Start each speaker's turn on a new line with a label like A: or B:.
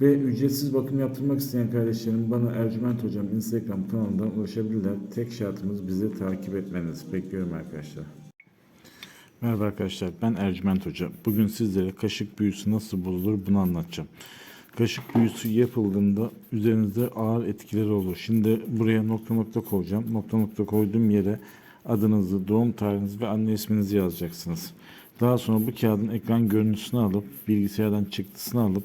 A: Ve ücretsiz bakım yaptırmak isteyen kardeşlerim bana Ercüment Hocam Instagram kanalından ulaşabilirler. Tek şartımız bizi takip etmeniz. Bekliyorum arkadaşlar. Merhaba arkadaşlar ben Ercüment Hoca. Bugün sizlere kaşık büyüsü nasıl bozulur bunu anlatacağım. Kaşık büyüsü yapıldığında üzerinizde ağır etkileri olur. Şimdi buraya nokta nokta koyacağım. Nokta nokta koyduğum yere adınızı, doğum tarihinizi ve anne isminizi yazacaksınız. Daha sonra bu kağıdın ekran görüntüsünü alıp bilgisayardan çıktısını alıp